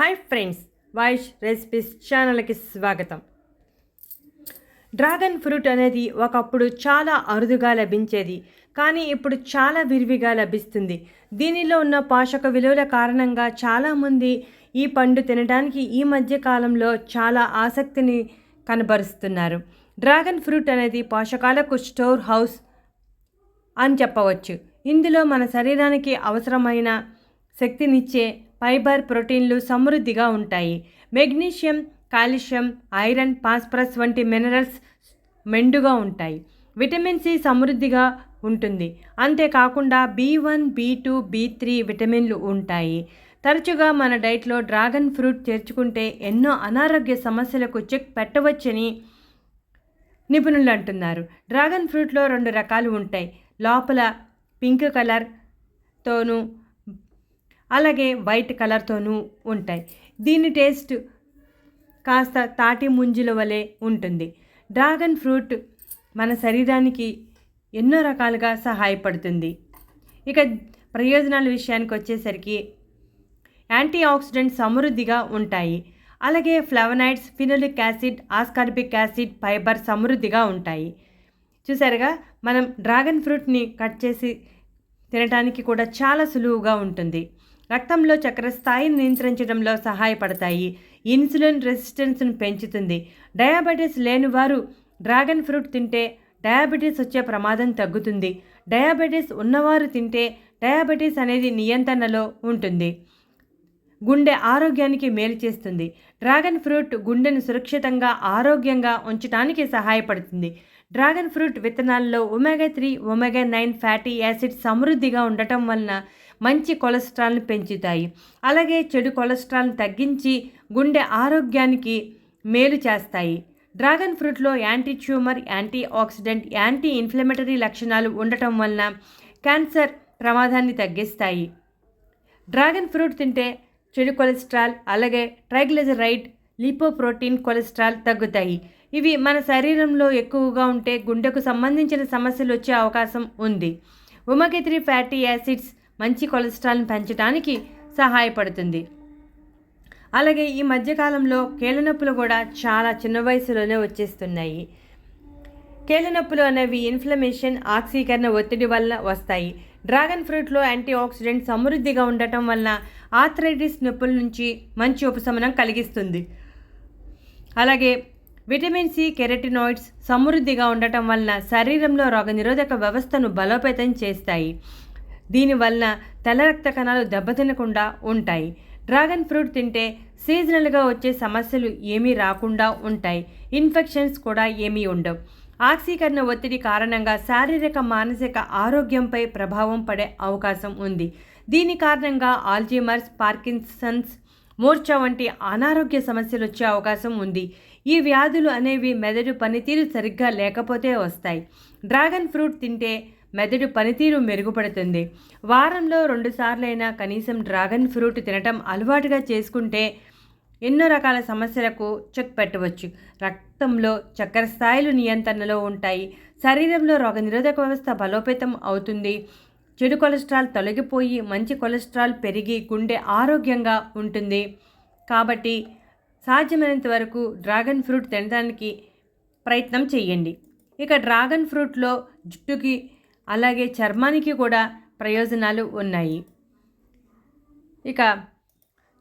Hi friends వాయిష్ recipes ఛానల్కి స్వాగతం. Dragon fruit అనేది ఒకప్పుడు చాలా అరుదుగా లభించేది కానీ ఇప్పుడు చాలా విరివిగా లభిస్తుంది. దీనిలో ఉన్న పోషక విలువల కారణంగా చాలామంది ఈ పండు తినడానికి ఈ మధ్య కాలంలో చాలా ఆసక్తిని కనబరుస్తున్నారు. డ్రాగన్ ఫ్రూట్ అనేది పోషకాలకు స్టోర్ హౌస్ అని చెప్పవచ్చు. ఇందులో మన శరీరానికి అవసరమైన శక్తినిచ్చే ఫైబర్ ప్రోటీన్లు సమృద్ధిగా ఉంటాయి. మెగ్నీషియం కాల్షియం ఐరన్ ఫాస్ఫరస్ వంటి మినరల్స్ మెండుగా ఉంటాయి. విటమిన్ సి సమృద్ధిగా ఉంటుంది. అంతేకాకుండా B one B two B three విటమిన్లు ఉంటాయి. తరచుగా మన డైట్లో డ్రాగన్ ఫ్రూట్ చేర్చుకుంటే ఎన్నో అనారోగ్య సమస్యలకు చెక్ పెట్టవచ్చని నిపుణులు అంటున్నారు. డ్రాగన్ ఫ్రూట్లో రెండు రకాలు ఉంటాయి. లోపల పింక్ కలర్తోనూ అలాగే వైట్ కలర్తోనూ ఉంటాయి. దీని టేస్ట్ కాస్త తాటి ముంజుల వలె ఉంటుంది. డ్రాగన్ ఫ్రూట్ మన శరీరానికి ఎన్నో రకాలుగా సహాయపడుతుంది. ఇక ప్రయోజనాల విషయానికి వచ్చేసరికి యాంటీ ఆక్సిడెంట్ సమృద్ధిగా ఉంటాయి. అలాగే flavonoids phenolic acid ascorbic acid fibre సమృద్ధిగా ఉంటాయి. చూసారుగా మనం డ్రాగన్ ఫ్రూట్ని కట్ చేసి తినడానికి కూడా చాలా సులువుగా ఉంటుంది. రక్తంలో చక్కెర స్థాయిని నియంత్రించడంలో సహాయపడతాయి. ఇన్సులిన్ రెసిస్టెన్స్ను పెంచుతుంది. డయాబెటీస్ లేని వారు డ్రాగన్ ఫ్రూట్ తింటే డయాబెటీస్ వచ్చే ప్రమాదం తగ్గుతుంది. డయాబెటీస్ ఉన్నవారు తింటే డయాబెటీస్ అనేది నియంత్రణలో ఉంటుంది. గుండె ఆరోగ్యానికి మేలు చేస్తుంది. డ్రాగన్ ఫ్రూట్ గుండెను సురక్షితంగా ఆరోగ్యంగా ఉంచడానికి సహాయపడుతుంది. డ్రాగన్ ఫ్రూట్ విత్తనాల్లో omega three omega nine fatty acid సమృద్ధిగా ఉండటం వలన మంచి కొలెస్ట్రాల్ని పెంచుతాయి. అలాగే చెడు కొలెస్ట్రాల్ని తగ్గించి గుండె ఆరోగ్యానికి మేలు చేస్తాయి. Dragon ఫ్రూట్లో anti tumour anti oxidant anti inflammatory లక్షణాలు ఉండటం వలన క్యాన్సర్ ప్రమాదాన్ని తగ్గిస్తాయి. డ్రాగన్ ఫ్రూట్ తింటే చెడు కొలెస్ట్రాల్ అలాగే ట్రైగ్లిజరైడ్ లిపోప్రోటీన్ కొలెస్ట్రాల్ తగ్గుతాయి. ఇవి మన శరీరంలో ఎక్కువగా ఉంటే గుండెకు సంబంధించిన సమస్యలు వచ్చే అవకాశం ఉంది. ఒమేగా త్రీ ఫ్యాటీ యాసిడ్స్ మంచి కొలెస్ట్రాల్ని పెంచడానికి సహాయపడుతుంది. అలాగే ఈ మధ్యకాలంలో కీళ్ళనొప్పులు కూడా చాలా చిన్న వయసులోనే వచ్చేస్తున్నాయి. కీళ్ళనొప్పులు అనేవి ఇన్ఫ్లమేషన్ ఆక్సీకరణ ఒత్తిడి వల్ల వస్తాయి. డ్రాగన్ ఫ్రూట్లో యాంటీ ఆక్సిడెంట్ సమృద్ధిగా ఉండటం వలన ఆథరైటిస్ నొప్పుల నుంచి మంచి ఉపశమనం కలిగిస్తుంది. అలాగే విటమిన్ సి కెరటినాయిడ్స్ సమృద్ధిగా ఉండటం వలన శరీరంలో రోగనిరోధక వ్యవస్థను బలోపేతం చేస్తాయి. దీనివల్ల తల రక్త కణాలు దెబ్బతినకుండా ఉంటాయి. డ్రాగన్ ఫ్రూట్ తింటే సీజనల్గా వచ్చే సమస్యలు ఏమీ రాకుండా ఉంటాయి. ఇన్ఫెక్షన్స్ కూడా ఏమీ ఉండవు. ఆక్సీకరణ ఒత్తిడి కారణంగా శారీరక మానసిక ఆరోగ్యంపై ప్రభావం పడే అవకాశం ఉంది. దీని కారణంగా ఆల్జీమర్స్ పార్కిన్సన్స్ మూర్ఛ వంటి అనారోగ్య సమస్యలు వచ్చే అవకాశం ఉంది. ఈ వ్యాధులు అనేవి మెదడు పనితీరు సరిగ్గా లేకపోతే వస్తాయి. డ్రాగన్ ఫ్రూట్ తింటే మెదడు పనితీరు మెరుగుపడుతుంది. వారంలో రెండుసార్లైనా కనీసం డ్రాగన్ ఫ్రూట్ తినటం అలవాటుగా చేసుకుంటే ఎన్నో రకాల సమస్యలకు చెక్ పెట్టవచ్చు. రక్తంలో చక్కెర స్థాయిలు నియంత్రణలో ఉంటాయి. శరీరంలో రోగనిరోధక వ్యవస్థ బలోపేతం అవుతుంది. చెడు కొలెస్ట్రాల్ తొలగిపోయి మంచి కొలెస్ట్రాల్ పెరిగి గుండె ఆరోగ్యంగా ఉంటుంది. కాబట్టి సాధ్యమైనంత వరకు డ్రాగన్ ఫ్రూట్ తినడానికి ప్రయత్నం చేయండి. ఇక డ్రాగన్ ఫ్రూట్లో జుట్టుకి అలాగే చర్మానికి కూడా ప్రయోజనాలు ఉన్నాయి. ఇక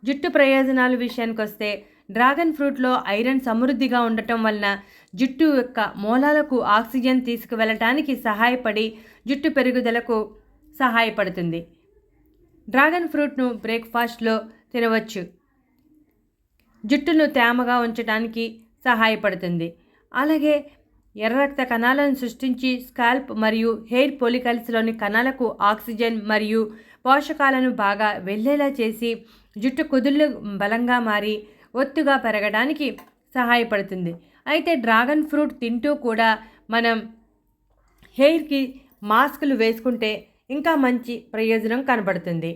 జుట్టు ప్రయోజనాలు విషయానికి వస్తే డ్రాగన్ ఫ్రూట్లో ఐరన్ సమృద్ధిగా ఉండటం వలన జుట్టు యొక్క మూలాలకు ఆక్సిజన్ తీసుకువెళ్ళటానికి సహాయపడి జుట్టు పెరుగుదలకు సహాయపడుతుంది. డ్రాగన్ ఫ్రూట్ను బ్రేక్ఫాస్ట్లో తినవచ్చు. జుట్టును తేమగా ఉంచడానికి సహాయపడుతుంది. అలాగే ఎర్ర రక్త కణాలను సృష్టించి స్కాల్ప్ మరియు హెయిర్ పొలికల్స్లోని కణాలకు ఆక్సిజన్ మరియు పోషకాలను బాగా వెళ్ళేలా చేసి జుట్టు కుదుళ్ళు బలంగా మారి ఒత్తుగా పెరగడానికి సహాయపడుతుంది. అయితే డ్రాగన్ ఫ్రూట్ తింటూ కూడా మనం హెయిర్కి మాస్కులు వేసుకుంటే ఇంకా మంచి ప్రయోజనం కనబడుతుంది.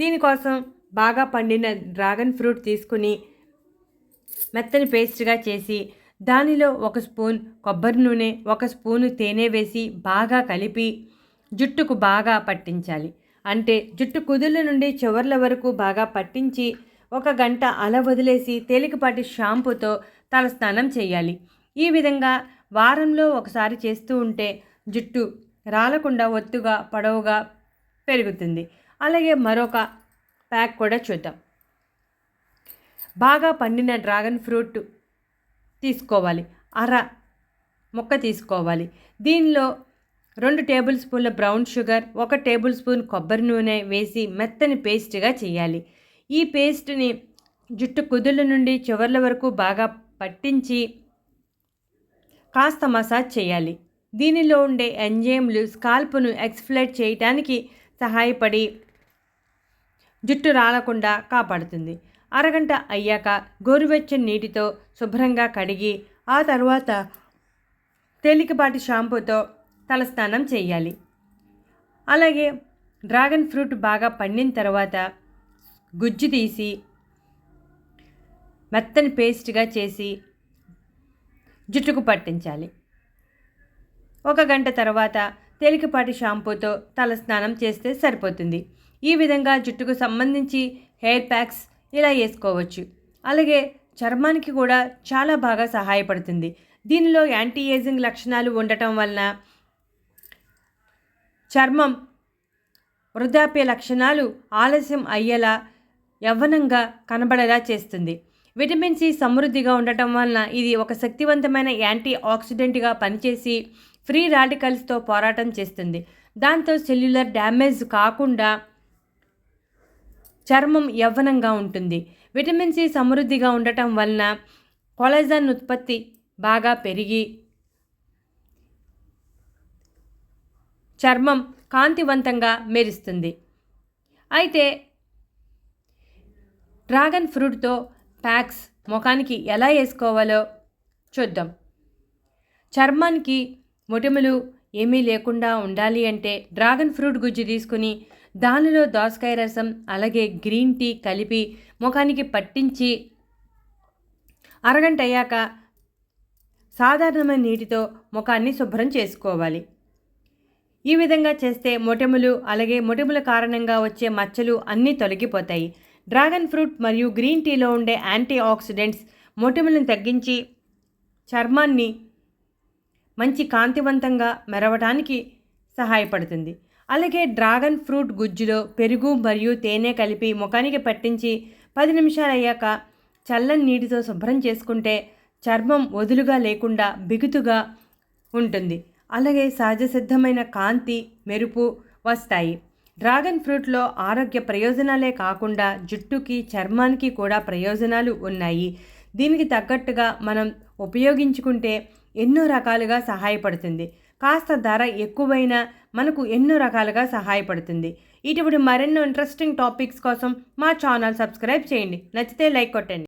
దీనికోసం బాగా పండిన డ్రాగన్ ఫ్రూట్ తీసుకుని మెత్తని పేస్ట్గా చేసి దానిలో ఒక స్పూన్ కొబ్బరి నూనె ఒక స్పూను తేనె వేసి బాగా కలిపి జుట్టుకు బాగా పట్టించాలి. అంటే జుట్టు కుదుళ్ళ నుండి చివర్ల వరకు బాగా పట్టించి ఒక గంట అలా వదిలేసి తేలికపాటి షాంపూతో తలస్నానం చేయాలి. ఈ విధంగా వారంలో ఒకసారి చేస్తూ ఉంటే జుట్టు రాలకుండా ఒత్తుగా పొడవుగా పెరుగుతుంది. అలాగే మరొక ప్యాక్ కూడా చూద్దాం. బాగా పండిన డ్రాగన్ ఫ్రూట్ తీసుకోవాలి. అర ముక్క తీసుకోవాలి. దీనిలో రెండు టేబుల్ స్పూన్ల బ్రౌన్ షుగర్ ఒక టేబుల్ స్పూన్ కొబ్బరి నూనె వేసి మెత్తని పేస్ట్గా చేయాలి. ఈ పేస్ట్ని జుట్టు కుదుళ్ళ నుండి చివర్ల వరకు బాగా పట్టించి కాస్త మసాజ్ చేయాలి. దీనిలో ఉండే ఎంజైమ్లు స్కాల్ప్ను ఎక్స్ఫ్లేట్ చేయటానికి సహాయపడి జుట్టు రాలకుండా కాపాడుతుంది. అరగంట అయ్యాక గోరువెచ్చని నీటితో శుభ్రంగా కడిగి ఆ తర్వాత తేలికపాటి షాంపూతో తలస్నానం చేయాలి. అలాగే డ్రాగన్ ఫ్రూట్ బాగా పండిన తర్వాత గుజ్జు తీసి మెత్తని పేస్ట్గా చేసి జుట్టుకు పట్టించాలి. ఒక గంట తర్వాత తేలికపాటి షాంపూతో తలస్నానం చేస్తే సరిపోతుంది. ఈ విధంగా జుట్టుకు సంబంధించి హెయిర్ ప్యాక్స్ ఇలా వేసుకోవచ్చు అలాగే చర్మానికి కూడా చాలా బాగా సహాయపడుతుంది. దీనిలో యాంటీ ఏజింగ్ లక్షణాలు ఉండటం వలన చర్మం వృద్ధాప్య లక్షణాలు ఆలస్యం అయ్యేలా యవ్వనంగా కనబడేలా చేస్తుంది. విటమిన్ సి సమృద్ధిగా ఉండటం వలన ఇది ఒక శక్తివంతమైన యాంటీ ఆక్సిడెంట్గా పనిచేసి ఫ్రీ రాడికల్స్తో పోరాటం చేస్తుంది. దాంతో సెల్యులర్ డ్యామేజ్ కాకుండా చర్మం యవ్వనంగా ఉంటుంది. విటమిన్ సి సమృద్ధిగా ఉండటం వలన కొలజన్ ఉత్పత్తి బాగా పెరిగి చర్మం కాంతివంతంగా మెరుస్తుంది. అయితే డ్రాగన్ ఫ్రూట్తో ప్యాక్స్ ముఖానికి ఎలా వేసుకోవాలో చూద్దాం. చర్మానికి మొటిమలు ఏమీ లేకుండా ఉండాలి అంటే డ్రాగన్ ఫ్రూట్ గుజ్జు తీసుకుని దానిలో దోసకాయ రసం అలాగే గ్రీన్ టీ కలిపి ముఖానికి పట్టించి అరగంట అయ్యాక సాధారణమైన నీటితో ముఖాన్ని శుభ్రం చేసుకోవాలి. ఈ విధంగా చేస్తే మొటిములు అలాగే మొటిముల కారణంగా వచ్చే మచ్చలు అన్నీ తొలగిపోతాయి. డ్రాగన్ ఫ్రూట్ మరియు గ్రీన్ టీలో ఉండే యాంటీ ఆక్సిడెంట్స్ మొటిములను తగ్గించి చర్మాన్ని మంచి కాంతివంతంగా మెరవటానికి సహాయపడుతుంది. అలాగే డ్రాగన్ ఫ్రూట్ గుజ్జులో పెరుగు మరియు తేనె కలిపి ముఖానికి పట్టించి పది నిమిషాలు అయ్యాక చల్లని నీటితో శుభ్రం చేసుకుంటే చర్మం వదులుగా లేకుండా బిగుతుగా ఉంటుంది. అలాగే సహజ సిద్ధమైన కాంతి మెరుపు వస్తాయి. డ్రాగన్ ఫ్రూట్లో ఆరోగ్య ప్రయోజనాలే కాకుండా జుట్టుకి చర్మానికి కూడా ప్రయోజనాలు ఉన్నాయి. దీనికి తగ్గట్టుగా మనం ఉపయోగించుకుంటే ఎన్నో రకాలుగా సహాయపడుతుంది. కాస్త ధర ఎక్కువైనా మనకు ఎన్నో రకాలుగా సహాయపడుతుంది. ఇటువంటి మరెన్నో ఇంట్రెస్టింగ్ టాపిక్స్ కోసం మా ఛానల్ సబ్స్క్రైబ్ చేయండి. నచ్చితే లైక్ కొట్టండి.